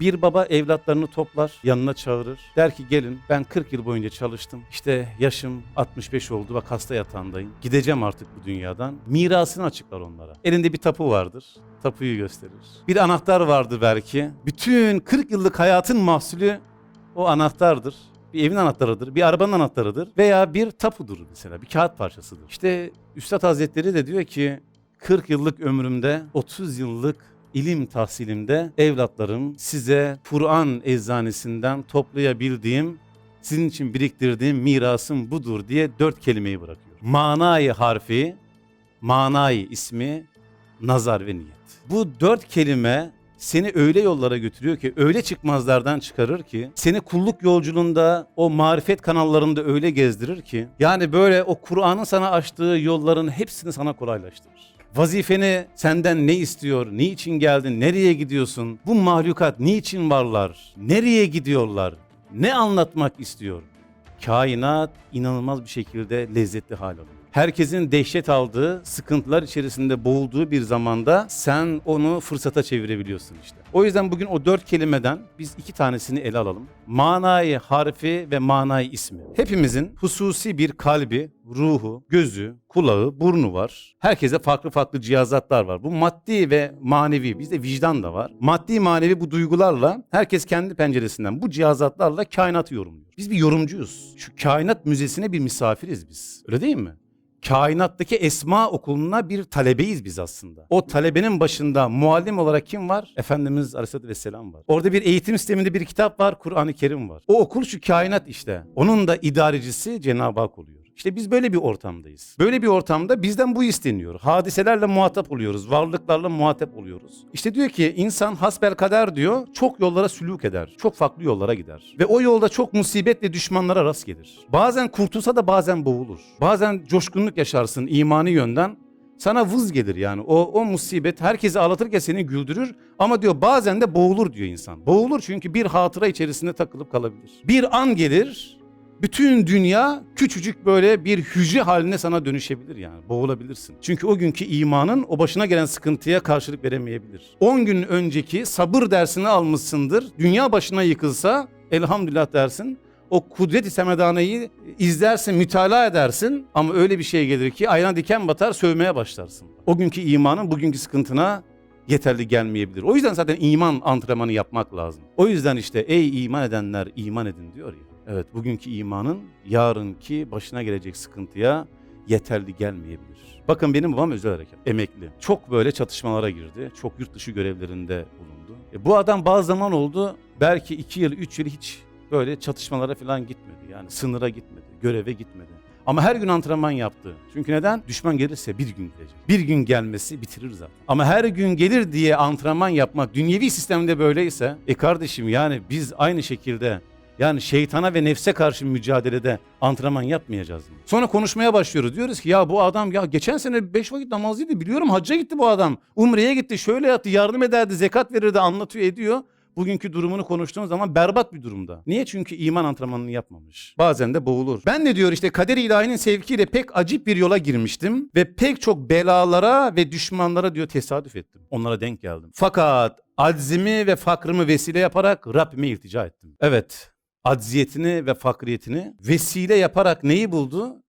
Bir baba evlatlarını toplar, yanına çağırır. Der ki gelin ben 40 yıl boyunca çalıştım. İşte yaşım 65 oldu bak hasta yatağındayım. Gideceğim artık bu dünyadan. Mirasını açıklar onlara. Elinde bir tapu vardır. Tapuyu gösterir. Bir anahtar vardır belki. Bütün 40 yıllık hayatın mahsulü o anahtardır. Bir evin anahtarıdır, bir arabanın anahtarıdır veya bir tapudur mesela, bir kağıt parçasıdır. İşte Üstad Hazretleri de diyor ki 40 yıllık ömrümde 30 yıllık ilim tahsilimde evlatlarım size Kur'an eczanesinden toplayabildiğim sizin için biriktirdiğim mirasım budur diye dört kelimeyi bırakıyor. Manayı harfi, manayı ismi, nazar ve niyet. Bu dört kelime seni öyle yollara götürüyor ki, öyle çıkmazlardan çıkarır ki, seni kulluk yolculuğunda o marifet kanallarında öyle gezdirir ki, yani böyle o Kur'an'ın sana açtığı yolların hepsini sana kolaylaştırır. Vazifeni senden ne istiyor, niçin geldin, nereye gidiyorsun, bu mahlukat niçin varlar, nereye gidiyorlar, ne anlatmak istiyor? Kainat inanılmaz bir şekilde lezzetli hal alıyor. Herkesin dehşet aldığı, sıkıntılar içerisinde boğulduğu bir zamanda sen onu fırsata çevirebiliyorsun işte. O yüzden bugün o dört kelimeden biz iki tanesini ele alalım. Manayı harfi ve manayı ismi. Hepimizin hususi bir kalbi, ruhu, gözü, kulağı, burnu var. Herkese farklı farklı cihazatlar var. Bu maddi ve manevi, bizde vicdan da var. Maddi manevi bu duygularla herkes kendi penceresinden bu cihazatlarla kainatı yorumluyor. Biz bir yorumcuyuz. Şu kainat müzesine bir misafiriz biz. Öyle değil mi? Kainattaki esma okuluna bir talebeyiz biz aslında. O talebenin başında muallim olarak kim var? Efendimiz Aleyhisselatü Vesselam var. Orada bir eğitim sisteminde bir kitap var, Kur'an-ı Kerim var. O okul şu kainat işte. Onun da idarecisi Cenab-ı Hak oluyor. İşte biz böyle bir ortamdayız. Böyle bir ortamda bizden bu isteniyor. Hadiselerle muhatap oluyoruz. Varlıklarla muhatap oluyoruz. İşte diyor ki insan hasbel kader diyor çok yollara sülük eder. Çok farklı yollara gider. Ve o yolda çok musibet ve düşmanlara rast gelir. Bazen kurtulsa da bazen boğulur. Bazen coşkunluk yaşarsın imani yönden. Sana vız gelir yani. O, o musibet herkesi ağlatırken seni güldürür. Ama diyor bazen de boğulur diyor insan. Boğulur çünkü bir hatıra içerisinde takılıp kalabilir. Bir an gelir bütün dünya küçücük böyle bir hücre haline sana dönüşebilir yani boğulabilirsin. Çünkü o günkü imanın o başına gelen sıkıntıya karşılık veremeyebilir. 10 gün önceki sabır dersini almışsındır. Dünya başına yıkılsa elhamdülillah dersin. O kudret-i semedaneyi izlersin, mütalaa edersin ama öyle bir şey gelir ki ayağına diken batar sövmeye başlarsın. O günkü imanın bugünkü sıkıntına yeterli gelmeyebilir. O yüzden zaten iman antrenmanı yapmak lazım. O yüzden işte ey iman edenler iman edin diyor ya. Evet bugünkü imanın yarınki başına gelecek sıkıntıya yeterli gelmeyebilir. Bakın benim babam özel harekat, emekli. Çok böyle çatışmalara girdi. Çok yurt dışı görevlerinde bulundu. E, bu adam bazı zaman oldu belki iki yıl, üç yıl hiç böyle çatışmalara falan gitmedi. Yani sınıra gitmedi, göreve gitmedi. Ama her gün antrenman yaptı. Çünkü neden? Düşman gelirse bir gün gelecek. Bir gün gelmesi bitirir zaten. Ama her gün gelir diye antrenman yapmak dünyevi sistemde böyleyse e kardeşim yani biz aynı şekilde yani şeytana ve nefse karşı mücadelede antrenman yapmayacağız mı? Sonra konuşmaya başlıyoruz. Diyoruz ki ya bu adam ya geçen sene beş vakit namazlıydı biliyorum hacca gitti bu adam. Umre'ye gitti şöyle yaptı yardım ederdi zekat verirdi anlatıyor ediyor. Bugünkü durumunu konuştuğun zaman berbat bir durumda. Niye? Çünkü iman antrenmanını yapmamış. Bazen de boğulur. Ben de diyor işte kader ilahinin sevkiyle pek acip bir yola girmiştim ve pek çok belalara ve düşmanlara diyor tesadüf ettim. Onlara denk geldim. Fakat aczimi ve fakrımı vesile yaparak Rabbime iltica ettim. Evet, acziyetini ve fakriyetini vesile yaparak neyi buldu?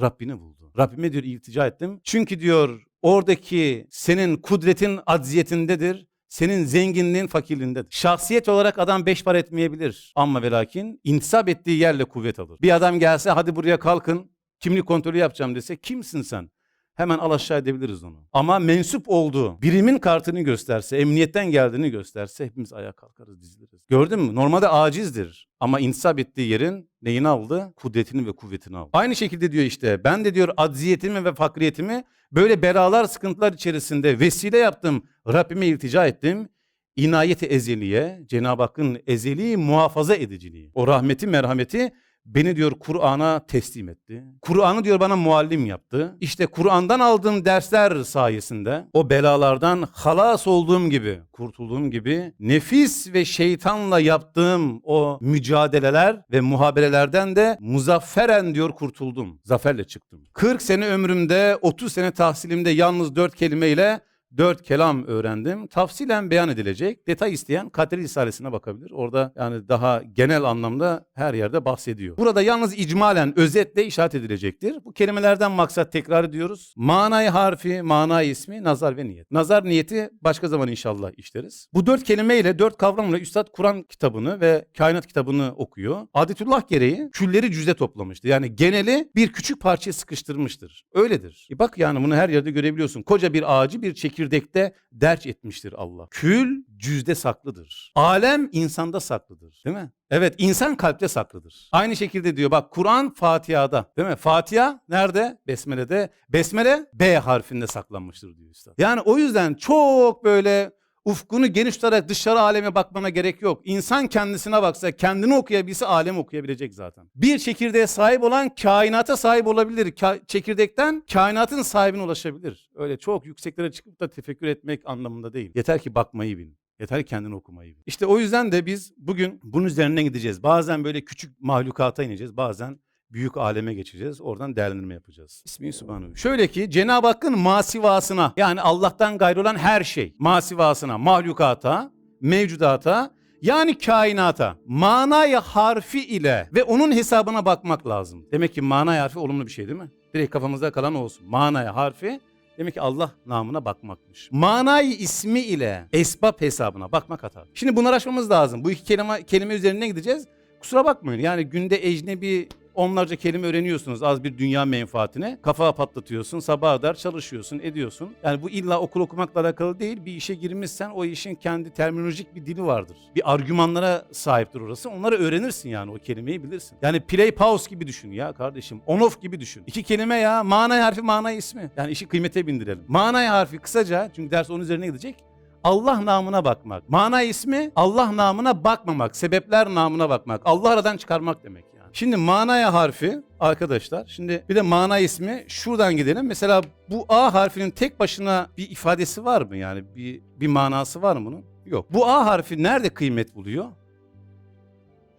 Rabbini buldu. Rabbime diyor iltica ettim. Çünkü diyor oradaki senin kudretin acziyetindedir. Senin zenginliğin fakirliğindedir. Şahsiyet olarak adam beş para etmeyebilir. Ama ve lakin intisap ettiği yerle kuvvet alır. Bir adam gelse hadi buraya kalkın kimlik kontrolü yapacağım dese kimsin sen? Hemen al aşağı edebiliriz onu. Ama mensup olduğu birimin kartını gösterse, emniyetten geldiğini gösterse hepimiz ayağa kalkarız, diziliriz. Gördün mü? Normalde acizdir. Ama intisap ettiği yerin neyini aldı? Kudretini ve kuvvetini aldı. Aynı şekilde diyor işte ben de diyor acziyetimi ve fakriyetimi böyle belalar, sıkıntılar içerisinde vesile yaptım. Rabbime iltica ettim. İnayeti ezeliye, Cenab-ı Hakk'ın ezeli muhafaza ediciliği. O rahmeti, merhameti beni diyor Kur'an'a teslim etti. Kur'an'ı diyor bana muallim yaptı. İşte Kur'an'dan aldığım dersler sayesinde o belalardan halas olduğum gibi, kurtulduğum gibi nefis ve şeytanla yaptığım o mücadeleler ve muhaberelerden de muzafferen diyor kurtuldum. Zaferle çıktım. 40 sene ömrümde, 30 sene tahsilimde yalnız 4 kelimeyle dört kelam öğrendim. Tafsilen beyan edilecek. Detay isteyen Kadri Risalesi'ne bakabilir. Orada yani daha genel anlamda her yerde bahsediyor. Burada yalnız icmalen özetle işaret edilecektir. Bu kelimelerden maksat tekrar ediyoruz. Manayı harfi, manayı ismi, nazar ve niyet. Nazar niyeti başka zaman inşallah işleriz. Bu dört kelimeyle, dört kavramla Üstad Kur'an kitabını ve kainat kitabını okuyor. Adetullah gereği külleri cüzde toplamıştır. Yani geneli bir küçük parçaya sıkıştırmıştır. Öyledir. E bak yani bunu her yerde görebiliyorsun. Koca bir ağacı bir çekirdekte derç etmiştir Allah. Kül cüzde saklıdır. Alem insanda saklıdır. Değil mi? Evet insan kalpte saklıdır. Aynı şekilde diyor bak Kur'an Fatiha'da değil mi? Fatiha nerede? Besmele'de. Besmele B harfinde saklanmıştır diyor Üstad. Yani o yüzden çok böyle ufkunu geniş tutarak dışarı aleme bakmana gerek yok. İnsan kendisine baksa, kendini okuyabilse alem okuyabilecek zaten. Bir çekirdeğe sahip olan kainata sahip olabilir. Ka- çekirdekten kainatın sahibine ulaşabilir. Öyle çok yükseklere çıkıp da tefekkür etmek anlamında değil. Yeter ki bakmayı bil. Yeter kendini okumayı bil. İşte o yüzden de biz bugün bunun üzerinden gideceğiz. Bazen böyle küçük mahlukata ineceğiz. Bazen büyük aleme geçeceğiz. Oradan değerlendirme yapacağız. İsmi Subhanahu. Şöyle ki Cenab-ı Hakk'ın masivasına yani Allah'tan gayrı olan her şey masivasına, mahlukata, mevcudata yani kainata manaya harfi ile ve onun hesabına bakmak lazım. Demek ki manaya harfi olumlu bir şey değil mi? Direkt kafamızda kalan olsun. Manaya harfi Demek ki Allah namına bakmakmış. Manayı ismi ile esbab hesabına bakmak hata. Şimdi bunları aşmamız lazım. Bu iki kelime, kelime üzerinden gideceğiz. Kusura bakmayın yani günde ecnebi onlarca kelime öğreniyorsunuz az bir dünya menfaatine. Kafa patlatıyorsun, sabaha kadar çalışıyorsun, ediyorsun. Yani bu illa okul okumakla alakalı değil. Bir işe girmişsen o işin kendi terminolojik bir dili vardır. Bir argümanlara sahiptir orası. Onları öğrenirsin yani o kelimeyi bilirsin. Yani play pause gibi düşün ya kardeşim. On off gibi düşün. İki kelime ya. Mana harfi, mana ismi. Yani işi kıymete bindirelim. Mana harfi kısaca çünkü ders onun üzerine gidecek. Allah namına bakmak. Mana ismi Allah namına bakmamak. Sebepler namına bakmak. Allah aradan çıkarmak demek. Şimdi manaya harfi arkadaşlar. Şimdi bir de mana ismi şuradan gidelim. Mesela bu A harfinin tek başına bir ifadesi var mı? Yani bir bir manası var mı bunun? Yok. Bu A harfi nerede kıymet buluyor?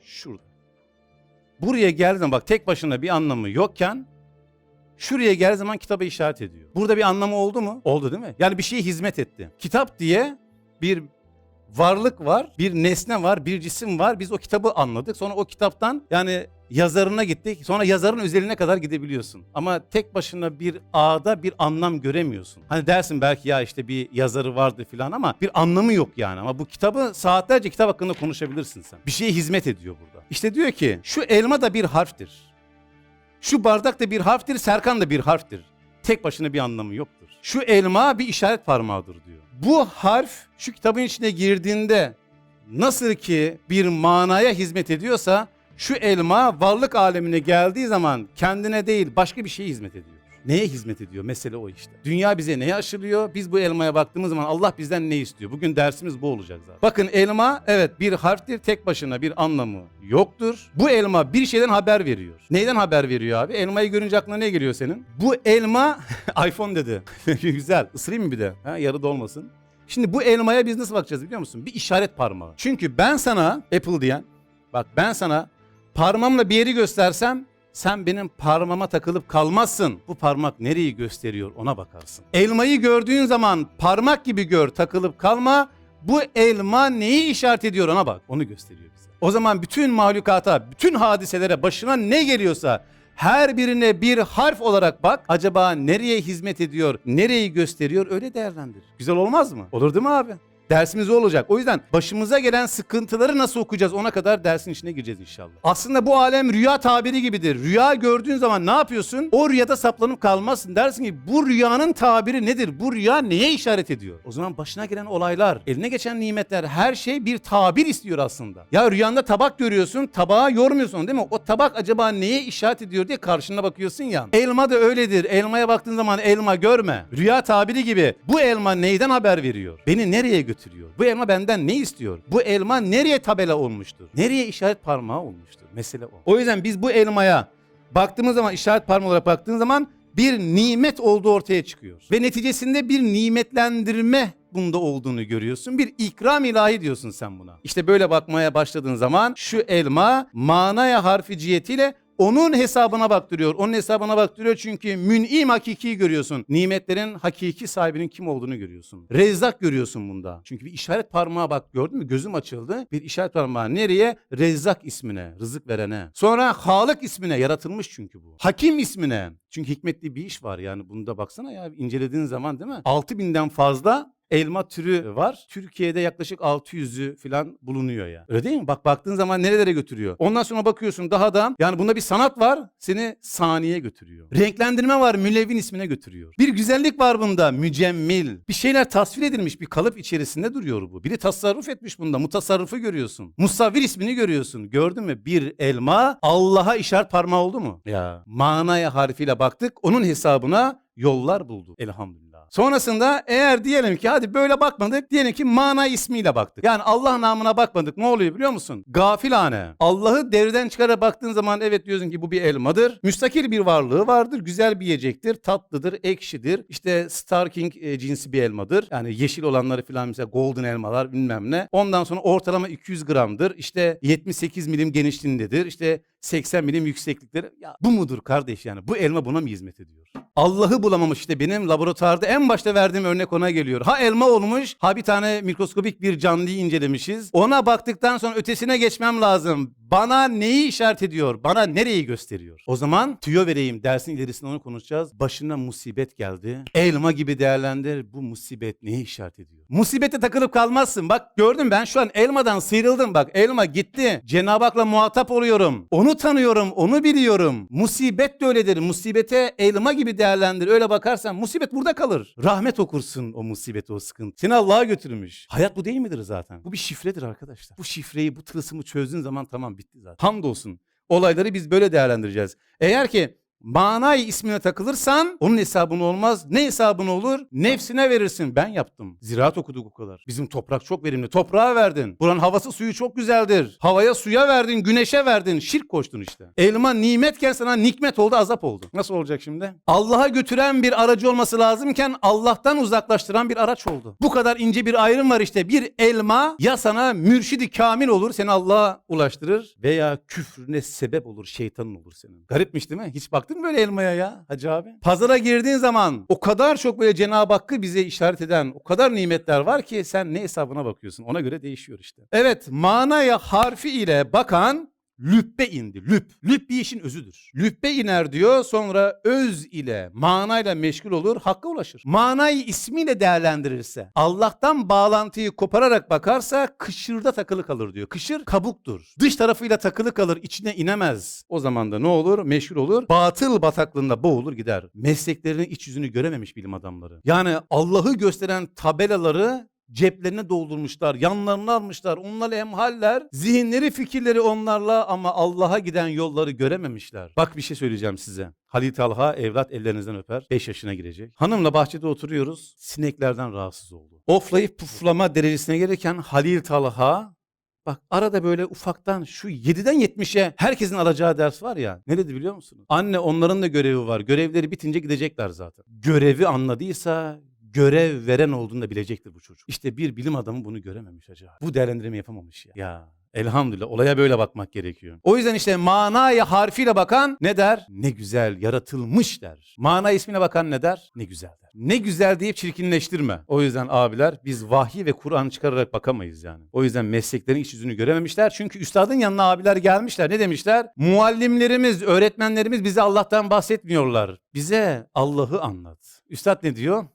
Şurada. Buraya geldiği zaman bak tek başına bir anlamı yokken şuraya geldiği zaman kitaba işaret ediyor. Burada bir anlamı oldu mu? Oldu değil mi? Yani bir şeye hizmet etti. Kitap diye bir varlık var, bir nesne var, bir cisim var. Biz o kitabı anladık. Sonra o kitaptan yani yazarına gittik. Sonra yazarın özeline kadar gidebiliyorsun. Ama tek başına bir ağda bir anlam göremiyorsun. Hani dersin belki ya işte bir yazarı vardı filan ama bir anlamı yok yani. Ama bu kitabı saatlerce kitap hakkında konuşabilirsin sen. Bir şeye hizmet ediyor burada. İşte diyor ki şu elma da bir harftir. Şu bardak da bir harftir, Serkan da bir harftir. Tek başına bir anlamı yoktur. Şu elma bir işaret parmağıdır diyor. Bu harf şu kitabın içine girdiğinde nasıl ki bir manaya hizmet ediyorsa şu elma varlık alemine geldiği zaman kendine değil başka bir şeye hizmet ediyor. Neye hizmet ediyor? Mesele o işte. Dünya bize neyi aşılıyor? Biz bu elmaya baktığımız zaman Allah bizden ne istiyor? Bugün dersimiz bu olacak zaten. Bakın elma evet bir harftir tek başına bir anlamı yoktur. Bu elma bir şeyden haber veriyor. Neyden haber veriyor abi? Elmayı görünce aklına ne geliyor senin? Bu elma iPhone dedi. Güzel. Isırayım mı bir de? Ha, yarıda olmasın. Şimdi bu elmaya biz nasıl bakacağız biliyor musun? Bir işaret parmağı. Çünkü ben sana Apple diyen bak ben sana parmağımla bir yeri göstersem sen benim parmağıma takılıp kalmazsın. Bu parmak nereyi gösteriyor ona bakarsın. Elmayı gördüğün zaman parmak gibi gör takılıp kalma. Bu elma neyi işaret ediyor ona bak. Onu gösteriyor bize. O zaman bütün mahlukata, bütün hadiselere başına ne geliyorsa her birine bir harf olarak bak. Acaba nereye hizmet ediyor, nereyi gösteriyor öyle değerlendir. Güzel olmaz mı? Olur değil mi abi? Dersimiz olacak. O yüzden başımıza gelen sıkıntıları nasıl okuyacağız ona kadar dersin içine gireceğiz inşallah. Aslında bu alem rüya tabiri gibidir. Rüya gördüğün zaman ne yapıyorsun? O rüyada saplanıp kalmazsın. Dersin ki bu rüyanın tabiri nedir? Bu rüya neye işaret ediyor? O zaman başına gelen olaylar, eline geçen nimetler her şey bir tabir istiyor aslında. Ya rüyanda tabak görüyorsun, tabağa yormuyorsun değil mi? O tabak acaba neye işaret ediyor diye karşına bakıyorsun ya. Elma da öyledir. Elmaya baktığın zaman elma görme. Rüya tabiri gibi. Bu elma neyden haber veriyor? Beni nereye götürüyor? Bu elma benden ne istiyor? Bu elma nereye tabela olmuştur? Nereye işaret parmağı olmuştur? Mesele o. O yüzden biz bu elmaya baktığımız zaman işaret parmağı olarak baktığın zaman bir nimet olduğu ortaya çıkıyor. Ve neticesinde bir nimetlendirme bunda olduğunu görüyorsun. Bir ikram ilahi diyorsun sen buna. İşte böyle bakmaya başladığın zaman şu elma manaya harfi cihetiyle Onun hesabına baktırıyor. Onun hesabına baktırıyor çünkü mün'im hakikiyi görüyorsun. Nimetlerin hakiki sahibinin kim olduğunu görüyorsun. Rezzak görüyorsun bunda. Çünkü bir işaret parmağı bak gördün mü? Gözüm açıldı. Bir işaret parmağı nereye? Rezzak ismine, rızık verene. Sonra Halık ismine, yaratılmış çünkü bu. Hakim ismine. Çünkü hikmetli bir iş var yani bunda baksana ya incelediğin zaman değil mi? 6000'den fazla elma türü var. Türkiye'de yaklaşık 600'ü falan bulunuyor ya. Öyle değil mi? Bak baktığın zaman nerelere götürüyor. Ondan sonra bakıyorsun daha da yani bunda bir sanat var seni saniye götürüyor. Renklendirme var mülevvin ismine götürüyor. Bir güzellik var bunda mücemmil. Bir şeyler tasvir edilmiş bir kalıp içerisinde duruyor bu. Biri tasarruf etmiş bunda. Mutasarrıfı görüyorsun. Musavvir ismini görüyorsun. Gördün mü? Bir elma Allah'a işaret parmağı oldu mu? Ya. Manaya harfiyle baktık. Onun hesabına yollar buldu. Elhamdülillah. Sonrasında eğer diyelim ki hadi böyle bakmadık diyelim ki mana ismiyle baktık. Yani Allah namına bakmadık ne oluyor biliyor musun? Gafilane. Allah'ı devreden çıkara baktığın zaman evet diyorsun ki bu bir elmadır. Müstakil bir varlığı vardır. Güzel bir yiyecektir. Tatlıdır, ekşidir. İşte Star King e, cinsi bir elmadır. Yani yeşil olanları falan mesela golden elmalar bilmem ne. Ondan sonra ortalama 200 gramdır. İşte 78 milim genişliğindedir. İşte 80 milim yükseklikleri. Ya bu mudur kardeş yani? Bu elma buna mı hizmet ediyor? Allah'ı bulamamış işte benim laboratuvarda en başta verdiğim örnek ona geliyor. Ha elma olmuş, ha bir tane mikroskopik bir canlıyı incelemişiz. Ona baktıktan sonra ötesine geçmem lazım. Bana neyi işaret ediyor? Bana nereyi gösteriyor? O zaman tüyo vereyim. Dersin ilerisinde onu konuşacağız. Başına musibet geldi. Elma gibi değerlendir. Bu musibet neyi işaret ediyor? Musibete takılıp kalmazsın. Bak gördüm ben şu an elmadan sıyrıldım. Bak elma gitti. Cenab-ı Hak'la muhatap oluyorum. Onu tanıyorum, onu biliyorum. Musibet de öyledir. Musibete elma gibi değerlendir. Öyle bakarsan musibet burada kalır. Rahmet okursun o musibeti, o sıkıntı. Seni Allah'a götürmüş. Hayat bu değil midir zaten? Bu bir şifredir arkadaşlar. Bu şifreyi, bu tılsımı çözdüğün zaman tamam bitti zaten. Hamdolsun. Olayları biz böyle değerlendireceğiz. Eğer ki manay ismine takılırsan onun hesabını olmaz. Ne hesabını olur? Nefsine verirsin. Ben yaptım. Ziraat okuduk o kadar. Bizim toprak çok verimli. Toprağa verdin. Buranın havası suyu çok güzeldir. Havaya suya verdin, güneşe verdin. Şirk koştun işte. Elma nimetken sana nikmet oldu, azap oldu. Nasıl olacak şimdi? Allah'a götüren bir aracı olması lazımken Allah'tan uzaklaştıran bir araç oldu. Bu kadar ince bir ayrım var işte. Bir elma ya sana mürşidi kamil olur, seni Allah'a ulaştırır veya küfrüne sebep olur, şeytanın olur senin. Garipmiş değil mi? Hiç baktın böyle elmaya ya Hacı abi? Pazara girdiğin zaman o kadar çok böyle Cenab-ı Hakk'ı bize işaret eden o kadar nimetler var ki sen ne hesabına bakıyorsun? Ona göre değişiyor işte. Evet, manaya harfi ile bakan Lübbe indi. Lüb. Lüb bir işin özüdür. Lübbe iner diyor sonra öz ile manayla meşgul olur hakka ulaşır. Manayı ismiyle değerlendirirse Allah'tan bağlantıyı kopararak bakarsa kışırda takılı kalır diyor. Kışır kabuktur. Dış tarafıyla takılı kalır içine inemez. O zaman da ne olur? Meşgul olur. Batıl bataklığında boğulur gider. Mesleklerinin iç yüzünü görememiş bilim adamları. Yani Allah'ı gösteren tabelaları ceplerine doldurmuşlar, yanlarına almışlar, onlarla emhaller, zihinleri, fikirleri onlarla ama Allah'a giden yolları görememişler. Bak bir şey söyleyeceğim size. Halil Talha evlat ellerinizden öper. 5 yaşına girecek. Hanımla bahçede oturuyoruz. Sineklerden rahatsız oldu. Oflayıp puflama derecesine gelirken Halil Talha Bak arada böyle ufaktan şu 7'den 70'e herkesin alacağı ders var ya. Ne dedi biliyor musunuz? Anne onların da görevi var. Görevleri bitince gidecekler zaten. Görevi anladıysa görev veren olduğunu da bilecektir bu çocuk. İşte bir bilim adamı bunu görememiş acaba. Bu değerlendirme yapamamış ya. Ya elhamdülillah olaya böyle bakmak gerekiyor. O yüzden işte manaya harfiyle bakan ne der? Ne güzel yaratılmış der. Mana ismine bakan ne der? Ne güzel der. Ne güzel deyip çirkinleştirme. O yüzden abiler biz vahiy ve Kur'an çıkararak bakamayız yani. O yüzden mesleklerin iç yüzünü görememişler. Çünkü üstadın yanına abiler gelmişler. Ne demişler? Muallimlerimiz, öğretmenlerimiz bize Allah'tan bahsetmiyorlar. Bize Allah'ı anlat. Üstad ne diyor?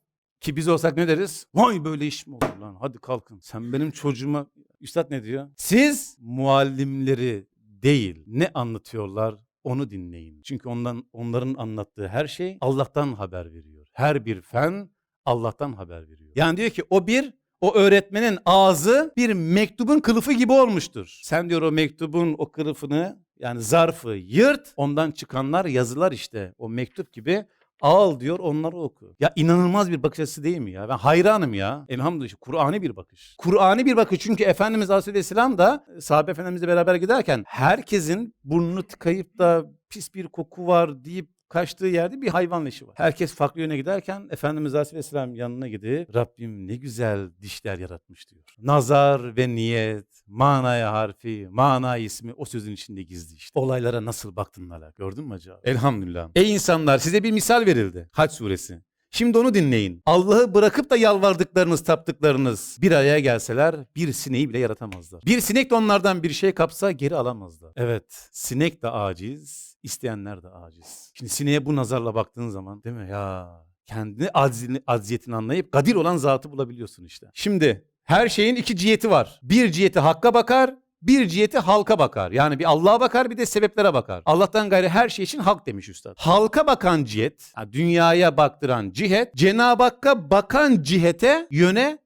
Ki biz olsak ne deriz? Vay böyle iş mi olur lan? Hadi kalkın. Sen benim çocuğuma... Üstad ne diyor? Siz muallimleri değil ne anlatıyorlar onu dinleyin. Çünkü ondan onların anlattığı her şey Allah'tan haber veriyor. Her bir fen Allah'tan haber veriyor. Yani diyor ki o bir o öğretmenin ağzı bir mektubun kılıfı gibi olmuştur. Sen diyor o mektubun o kılıfını yani zarfı yırt ondan çıkanlar yazılar işte o mektup gibi Al diyor onları oku. Ya inanılmaz bir bakış açısı değil mi ya? Ben hayranım ya. Elhamdülillah Kur'an'ı bir bakış. Kur'an'ı bir bakış çünkü Efendimiz Aleyhisselam da sahabe efendimizle beraber giderken herkesin burnunu tıkayıp da pis bir koku var deyip Kaçtığı yerde bir hayvan leşi var. Herkes farklı yöne giderken Efendimiz Aleyhisselam yanına gidip Rabbim ne güzel dişler yaratmış diyor. Nazar ve niyet, manaya harfi, mana ismi o sözün içinde gizli işte. Olaylara nasıl baktın hala gördün mü acaba? Elhamdülillah. Ey insanlar size bir misal verildi. Haç suresi. Şimdi onu dinleyin. Allah'ı bırakıp da yalvardıklarınız, taptıklarınız bir araya gelseler bir sineği bile yaratamazlar. Bir sinek de onlardan bir şey kapsa geri alamazlar. Evet, sinek de aciz, isteyenler de aciz. Şimdi sineğe bu nazarla baktığın zaman değil mi ya kendi aczini, acziyetini anlayıp kadir olan zatı bulabiliyorsun işte. Şimdi her şeyin iki ciheti var. Bir ciheti hakka bakar, bir ciheti halka bakar. Yani bir Allah'a bakar bir de sebeplere bakar. Allah'tan gayrı her şey için halk demiş üstad. Halka bakan cihet, dünyaya baktıran cihet, Cenab-ı Hakk'a bakan cihete, yöne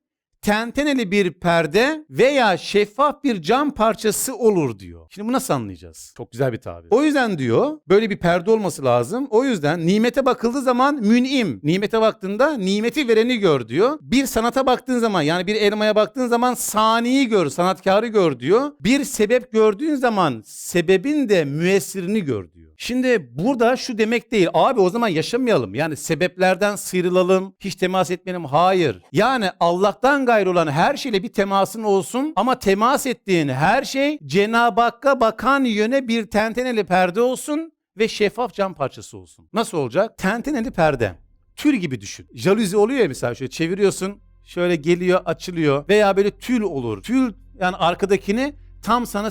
tenteneli bir perde veya şeffaf bir cam parçası olur diyor. Şimdi bu nasıl anlayacağız? Çok güzel bir tabir. O yüzden diyor böyle bir perde olması lazım. O yüzden nimete bakıldığı zaman mün'im. Nimete baktığında nimeti vereni gör diyor. Bir sanata baktığın zaman yani bir elmaya baktığın zaman saniyi gör, sanatkarı gör diyor. Bir sebep gördüğün zaman sebebin de müessirini gör diyor. Şimdi burada şu demek değil. Abi o zaman yaşamayalım. Yani sebeplerden sıyrılalım. Hiç temas etmeyelim. Hayır. Yani Allah'tan gayrı olan her şeyle bir temasın olsun. Ama temas ettiğin her şey Cenab-ı Hakk'a bakan yöne bir tenteneli perde olsun ve şeffaf cam parçası olsun. Nasıl olacak? Tenteneli perde. Tül gibi düşün. Jaluzi oluyor ya mesela şöyle çeviriyorsun. Şöyle geliyor açılıyor veya böyle tül olur. Tül yani arkadakini tam sana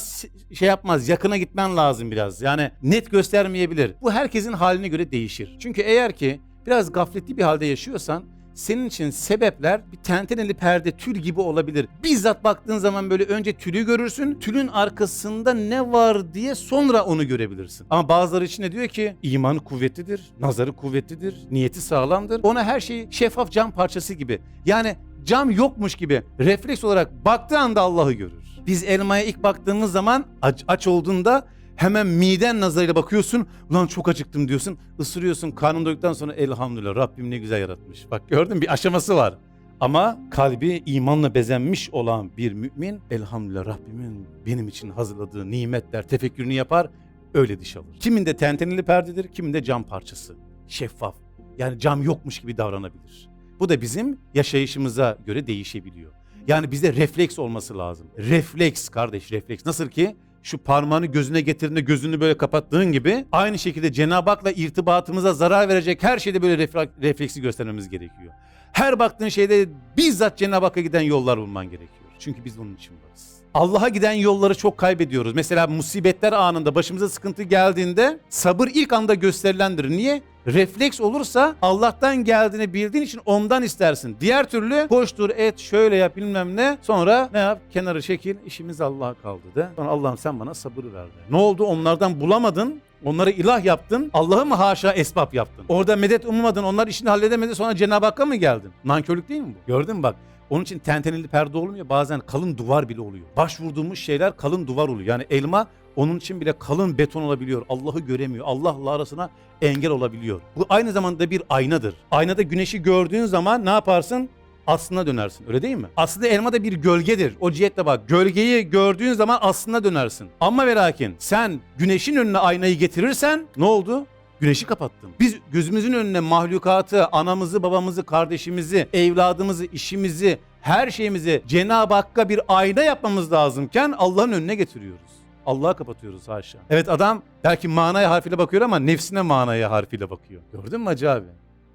şey yapmaz. Yakına gitmen lazım biraz. Yani net göstermeyebilir. Bu herkesin haline göre değişir. Çünkü eğer ki biraz gafletli bir halde yaşıyorsan senin için sebepler bir tenteneli perde tül gibi olabilir. Bizzat baktığın zaman böyle önce tülü görürsün. Tülün arkasında ne var diye sonra onu görebilirsin. Ama bazıları için de diyor ki imanı kuvvetlidir, nazarı kuvvetlidir, niyeti sağlamdır. Ona her şey şeffaf cam parçası gibi. Yani cam yokmuş gibi refleks olarak baktığı anda Allah'ı görür. Biz elmaya ilk baktığımız zaman aç, aç olduğunda hemen miden nazarıyla bakıyorsun. Ulan çok acıktım diyorsun. ısırıyorsun karnın doyduktan sonra elhamdülillah Rabbim ne güzel yaratmış. Bak gördün bir aşaması var. Ama kalbi imanla bezenmiş olan bir mümin elhamdülillah Rabbimin benim için hazırladığı nimetler tefekkürünü yapar öyle diş alır. Kiminde tenteneli perdedir, kiminde cam parçası. Şeffaf. Yani cam yokmuş gibi davranabilir. Bu da bizim yaşayışımıza göre değişebiliyor. Yani bizde refleks olması lazım. Refleks kardeş refleks. Nasıl ki şu parmağını gözüne getirdiğinde gözünü böyle kapattığın gibi aynı şekilde Cenab-ı Hak'la irtibatımıza zarar verecek her şeyde böyle refle- refleksi göstermemiz gerekiyor. Her baktığın şeyde bizzat Cenab-ı Hakk'a giden yollar bulman gerekiyor. Çünkü biz bunun için varız. Allah'a giden yolları çok kaybediyoruz. Mesela musibetler anında başımıza sıkıntı geldiğinde sabır ilk anda gösterilendir. Niye? Refleks olursa Allah'tan geldiğini bildiğin için ondan istersin. Diğer türlü koştur et şöyle yap bilmem ne. Sonra ne yap? Kenarı çekil işimiz Allah'a kaldı de. Sonra Allah'ım sen bana sabır ver de. Ne oldu? Onlardan bulamadın. Onları ilah yaptın. Allah'ı mı haşa esbab yaptın? Orada medet ummadın. Onlar işini halledemedi. Sonra Cenab-ı Hakk'a mı geldin? Nankörlük değil mi bu? Gördün mü bak? Onun için tenteneli perde olmuyor. Bazen kalın duvar bile oluyor. Başvurduğumuz şeyler kalın duvar oluyor. Yani elma onun için bile kalın beton olabiliyor. Allah'ı göremiyor. Allah'la arasına engel olabiliyor. Bu aynı zamanda bir aynadır. Aynada güneşi gördüğün zaman ne yaparsın? Aslına dönersin. Öyle değil mi? Aslında elma da bir gölgedir. O cihetle bak. Gölgeyi gördüğün zaman aslına dönersin. Ama ve lakin sen güneşin önüne aynayı getirirsen ne oldu? Güneşi kapattın. Biz gözümüzün önüne mahlukatı, anamızı, babamızı, kardeşimizi, evladımızı, işimizi, her şeyimizi Cenab-ı Hakk'a bir ayna yapmamız lazımken Allah'ın önüne getiriyoruz. Allah'a kapatıyoruz haşa. Evet adam belki manaya harfiyle bakıyor ama nefsine manaya harfiyle bakıyor. Gördün mü Hacı abi?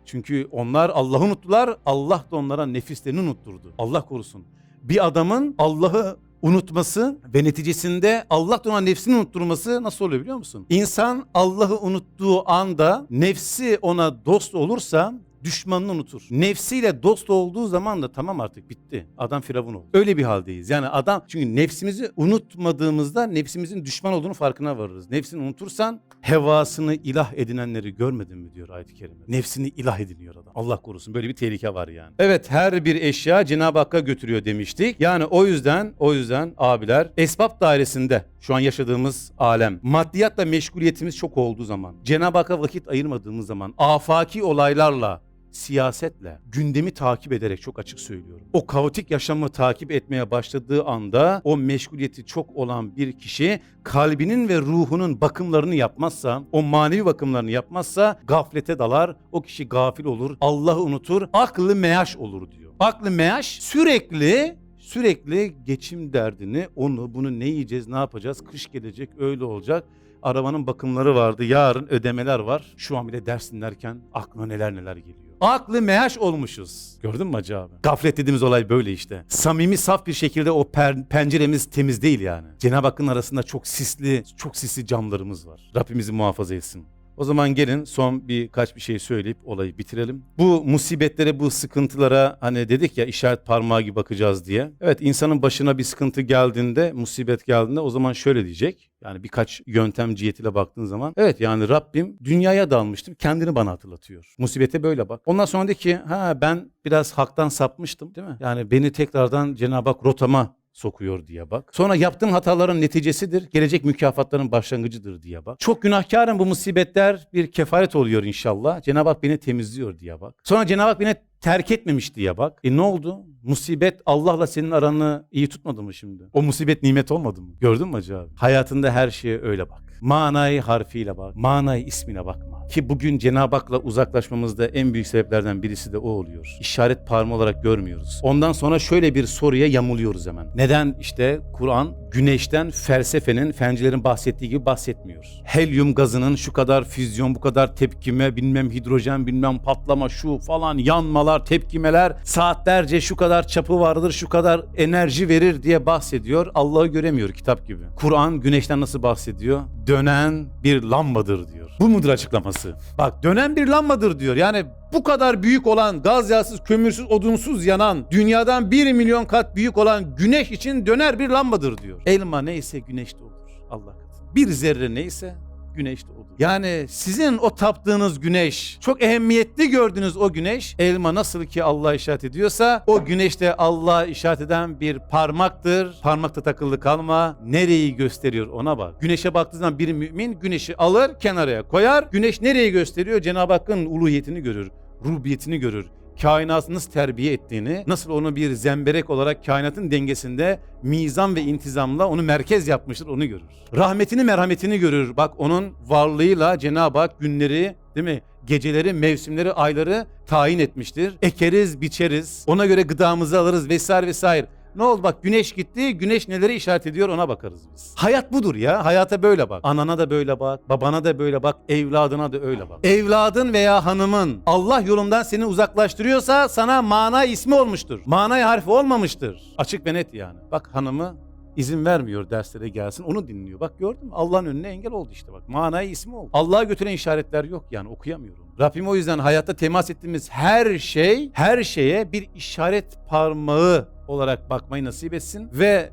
Çünkü onlar Allah'ı unuttular, Allah da onlara nefislerini unutturdu. Allah korusun. Bir adamın Allah'ı unutması ve neticesinde Allah ona nefsini unutturması nasıl oluyor biliyor musun? İnsan Allah'ı unuttuğu anda nefsi ona dost olursa düşmanını unutur. Nefsiyle dost olduğu zaman da tamam artık bitti. Adam firavun oldu. Öyle bir haldeyiz. Yani adam çünkü nefsimizi unutmadığımızda nefsimizin düşman olduğunu farkına varırız. Nefsini unutursan hevasını ilah edinenleri görmedin mi diyor ayet-i kerime. Nefsini ilah ediniyor adam. Allah korusun böyle bir tehlike var yani. Evet her bir eşya Cenab-ı Hakk'a götürüyor demiştik. Yani o yüzden o yüzden abiler esbab dairesinde şu an yaşadığımız alem maddiyatla meşguliyetimiz çok olduğu zaman Cenab-ı Hakk'a vakit ayırmadığımız zaman afaki olaylarla siyasetle, gündemi takip ederek çok açık söylüyorum. O kaotik yaşamı takip etmeye başladığı anda o meşguliyeti çok olan bir kişi kalbinin ve ruhunun bakımlarını yapmazsa, o manevi bakımlarını yapmazsa gaflete dalar, o kişi gafil olur, Allah'ı unutur, aklı meyaş olur diyor. Aklı meyaş sürekli sürekli geçim derdini, onu bunu ne yiyeceğiz, ne yapacağız, kış gelecek, öyle olacak. Arabanın bakımları vardı, yarın ödemeler var. Şu an bile ders dinlerken aklına neler neler geliyor. Aklı meyaş olmuşuz. Gördün mü Hacı abi? Gaflet dediğimiz olay böyle işte. Samimi saf bir şekilde o per- penceremiz temiz değil yani. Cenab-ı Hakk'ın arasında çok sisli, çok sisli camlarımız var. Rabbimizi muhafaza etsin. O zaman gelin son birkaç bir şey söyleyip olayı bitirelim. Bu musibetlere, bu sıkıntılara hani dedik ya işaret parmağı gibi bakacağız diye. Evet insanın başına bir sıkıntı geldiğinde, musibet geldiğinde o zaman şöyle diyecek. Yani birkaç yöntem cihetiyle baktığın zaman evet yani Rabbim dünyaya dalmıştım kendini bana hatırlatıyor. Musibete böyle bak. Ondan sonra de ki ha ben biraz haktan sapmıştım değil mi? Yani beni tekrardan Cenab-ı Hak rotama sokuyor diye bak. Sonra yaptığım hataların neticesidir. Gelecek mükafatların başlangıcıdır diye bak. Çok günahkarım bu musibetler bir kefaret oluyor inşallah. Cenab-ı Hak beni temizliyor diye bak. Sonra Cenab-ı Hak beni terk etmemiş diye bak. E ne oldu? Musibet Allah'la senin aranı iyi tutmadı mı şimdi? O musibet nimet olmadı mı? Gördün mü Hacı abi? Hayatında her şeye öyle bak. Manayı harfiyle bak. Manayı ismine bakma. Ki bugün Cenab-ı Hak'la uzaklaşmamızda en büyük sebeplerden birisi de o oluyor. İşaret parmağı olarak görmüyoruz. Ondan sonra şöyle bir soruya yamuluyoruz hemen. Neden işte Kur'an güneşten felsefenin, fencilerin bahsettiği gibi bahsetmiyor. Helyum gazının şu kadar füzyon, bu kadar tepkime, bilmem hidrojen, bilmem patlama, şu falan yanmalar, tepkimeler, saatlerce şu kadar çapı vardır, şu kadar enerji verir diye bahsediyor. Allah'ı göremiyor kitap gibi. Kur'an güneşten nasıl bahsediyor? Dönen bir lambadır diyor. Bu mudur açıklaması? Bak dönen bir lambadır diyor. Yani bu kadar büyük olan, gaz yağsız, kömürsüz, odunsuz yanan, dünyadan 1 milyon kat büyük olan güneş için döner bir lambadır diyor. Elma neyse güneşte olur. Allah katında. Bir zerre neyse güneşte olur. Yani sizin o taptığınız güneş, çok ehemmiyetli gördüğünüz o güneş, elma nasıl ki Allah'a işaret ediyorsa, o güneşte Allah'a işaret eden bir parmaktır. Parmakta takılı kalma. Nereyi gösteriyor ona bak. Güneşe baktığı zaman bir mümin güneşi alır, kenaraya koyar. Güneş nereyi gösteriyor? Cenab-ı Hakk'ın uluhiyetini görür, rububiyetini görür kainatı nasıl terbiye ettiğini, nasıl onu bir zemberek olarak kainatın dengesinde mizan ve intizamla onu merkez yapmıştır onu görür. Rahmetini merhametini görür. Bak onun varlığıyla Cenab-ı Hak günleri değil mi? Geceleri, mevsimleri, ayları tayin etmiştir. Ekeriz, biçeriz. Ona göre gıdamızı alırız vesaire vesaire. Ne oldu bak güneş gitti. Güneş neleri işaret ediyor ona bakarız biz. Hayat budur ya. Hayata böyle bak. Anana da böyle bak. Babana da böyle bak. Evladına da öyle bak. Evladın veya hanımın Allah yolundan seni uzaklaştırıyorsa sana mana ismi olmuştur. Manaya harfi olmamıştır. Açık ve net yani. Bak hanımı izin vermiyor derslere gelsin. Onu dinliyor. Bak gördün mü? Allah'ın önüne engel oldu işte bak. Manaya ismi oldu. Allah'a götüren işaretler yok yani okuyamıyorum. Rabbim o yüzden hayatta temas ettiğimiz her şey, her şeye bir işaret parmağı olarak bakmayı nasip etsin ve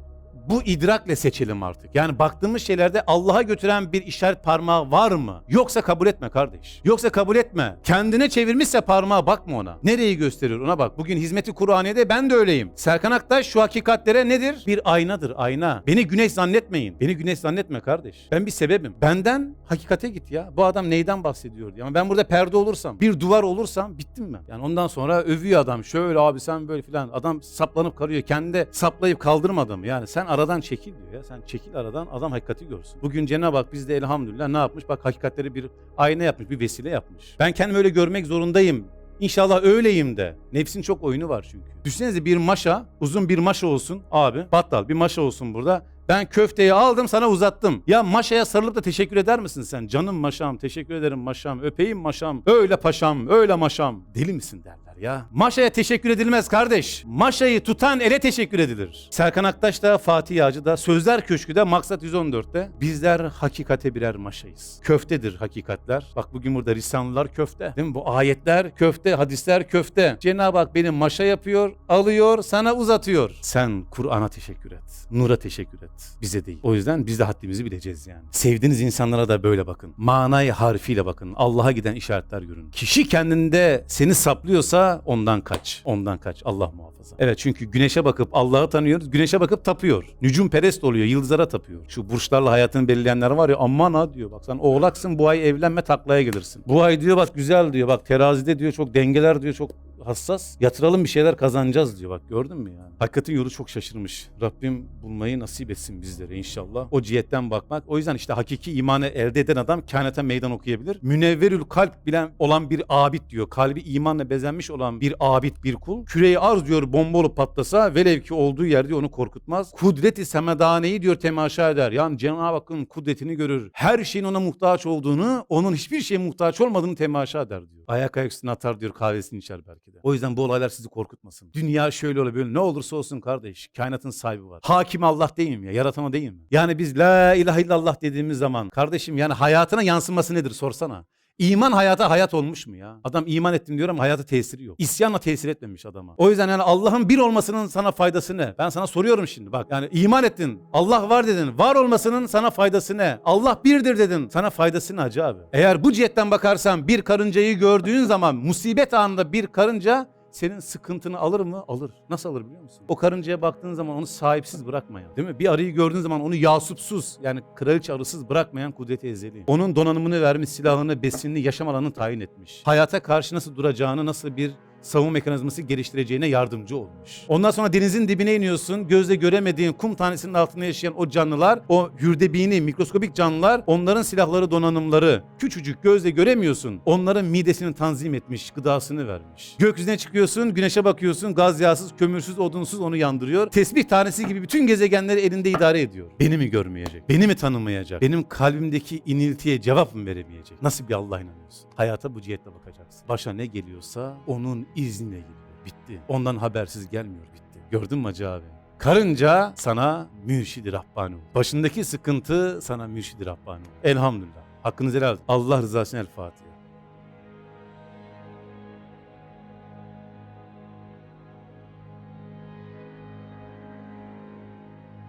bu idrakle seçelim artık. Yani baktığımız şeylerde Allah'a götüren bir işaret parmağı var mı? Yoksa kabul etme kardeş. Yoksa kabul etme. Kendine çevirmişse parmağı bakma ona. Nereyi gösteriyor ona bak. Bugün hizmeti Kur'aniye'de ben de öyleyim. Serkan Aktaş şu hakikatlere nedir? Bir aynadır ayna. Beni güneş zannetmeyin. Beni güneş zannetme kardeş. Ben bir sebebim. Benden hakikate git ya. Bu adam neyden bahsediyor diye. Ama ben burada perde olursam, bir duvar olursam bittim ben. Yani ondan sonra övüyor adam. Şöyle abi sen böyle filan. Adam saplanıp kalıyor. Kendi saplayıp kaldırmadım. Yani sen aradan çekil diyor ya. Sen çekil aradan adam hakikati görsün. Bugün Cenab-ı Hak bizde elhamdülillah ne yapmış? Bak hakikatleri bir ayna yapmış, bir vesile yapmış. Ben kendimi öyle görmek zorundayım. İnşallah öyleyim de. Nefsin çok oyunu var çünkü. Düşünsenize bir maşa, uzun bir maşa olsun abi. Battal bir maşa olsun burada. Ben köfteyi aldım sana uzattım. Ya maşaya sarılıp da teşekkür eder misin sen? Canım maşam, teşekkür ederim maşam, öpeyim maşam, öyle paşam, öyle maşam. Deli misin derler ya. Maşaya teşekkür edilmez kardeş. Maşayı tutan ele teşekkür edilir. Serkan Aktaş da Fatih Yağcı da Sözler Köşkü'de Maksat 114'te bizler hakikate birer maşayız. Köftedir hakikatler. Bak bugün burada Risanlılar köfte. Değil mi? Bu ayetler köfte, hadisler köfte. Cenab-ı Hak beni maşa yapıyor, alıyor, sana uzatıyor. Sen Kur'an'a teşekkür et. Nur'a teşekkür et. Bize değil. O yüzden biz de haddimizi bileceğiz yani. Sevdiğiniz insanlara da böyle bakın. Manayı harfiyle bakın. Allah'a giden işaretler görün. Kişi kendinde seni saplıyorsa ondan kaç. Ondan kaç. Allah muhafaza. Evet çünkü güneşe bakıp Allah'ı tanıyoruz. Güneşe bakıp tapıyor. Nücum perest oluyor. Yıldızlara tapıyor. Şu burçlarla hayatını belirleyenler var ya aman ha diyor. Bak sen oğlaksın bu ay evlenme taklaya gelirsin. Bu ay diyor bak güzel diyor. Bak terazide diyor çok dengeler diyor çok hassas. Yatıralım bir şeyler kazanacağız diyor. Bak gördün mü yani? Hakikatin yolu çok şaşırmış. Rabbim bulmayı nasip etsin bizlere inşallah. O cihetten bakmak. O yüzden işte hakiki imanı elde eden adam kainata meydan okuyabilir. Münevverül kalp bilen olan bir abid diyor. Kalbi imanla bezenmiş olan bir abid bir kul. Küreyi arz diyor bomba olup patlasa velev ki olduğu yerde onu korkutmaz. Kudreti semedaneyi diyor temaşa eder. Yani Cenab-ı Hakk'ın kudretini görür. Her şeyin ona muhtaç olduğunu, onun hiçbir şeye muhtaç olmadığını temaşa eder diyor. Ayak ayak üstüne atar diyor kahvesini içer belki de. O yüzden bu olaylar sizi korkutmasın. Dünya şöyle öyle böyle ne olursa olsun kardeş. Kainatın sahibi var. Hakim Allah değil mi ya? Yaratan o değil mi? Yani biz la ilahe illallah dediğimiz zaman kardeşim yani hayatına yansıması nedir sorsana. İman hayata hayat olmuş mu ya? Adam iman ettim diyor ama hayata tesiri yok. İsyanla tesir etmemiş adama. O yüzden yani Allah'ın bir olmasının sana faydası ne? Ben sana soruyorum şimdi bak. Yani iman ettin. Allah var dedin. Var olmasının sana faydası ne? Allah birdir dedin. Sana faydası ne hacı? Eğer bu cihetten bakarsan bir karıncayı gördüğün zaman musibet anında bir karınca senin sıkıntını alır mı? Alır. Nasıl alır biliyor musun? O karıncaya baktığın zaman onu sahipsiz bırakmayan, değil mi? Bir arıyı gördüğün zaman onu yasupsuz yani kraliçe arısız bırakmayan kudreti ezeli. Onun donanımını vermiş, silahını, besinini, yaşam alanını tayin etmiş. Hayata karşı nasıl duracağını, nasıl bir savunma mekanizması geliştireceğine yardımcı olmuş. Ondan sonra denizin dibine iniyorsun. Gözle göremediğin kum tanesinin altında yaşayan o canlılar, o hürdebini, mikroskopik canlılar, onların silahları, donanımları küçücük gözle göremiyorsun. Onların midesini tanzim etmiş, gıdasını vermiş. Gökyüzüne çıkıyorsun, güneşe bakıyorsun, gaz yağsız, kömürsüz, odunsuz onu yandırıyor. Tesbih tanesi gibi bütün gezegenleri elinde idare ediyor. Beni mi görmeyecek? Beni mi tanımayacak? Benim kalbimdeki iniltiye cevap mı veremeyecek? Nasıl bir Allah'a inanıyorsun? Hayata bu cihetle bakacaksın. Başa ne geliyorsa onun izniyle geliyor. Bitti. Ondan habersiz gelmiyor. Bitti. Gördün mü Hacı abi? Karınca sana mürşidi Rabbani olur. Başındaki sıkıntı sana mürşidi Rabbani olur. Elhamdülillah. Hakkınızı helal. Allah rızası için El Fatiha.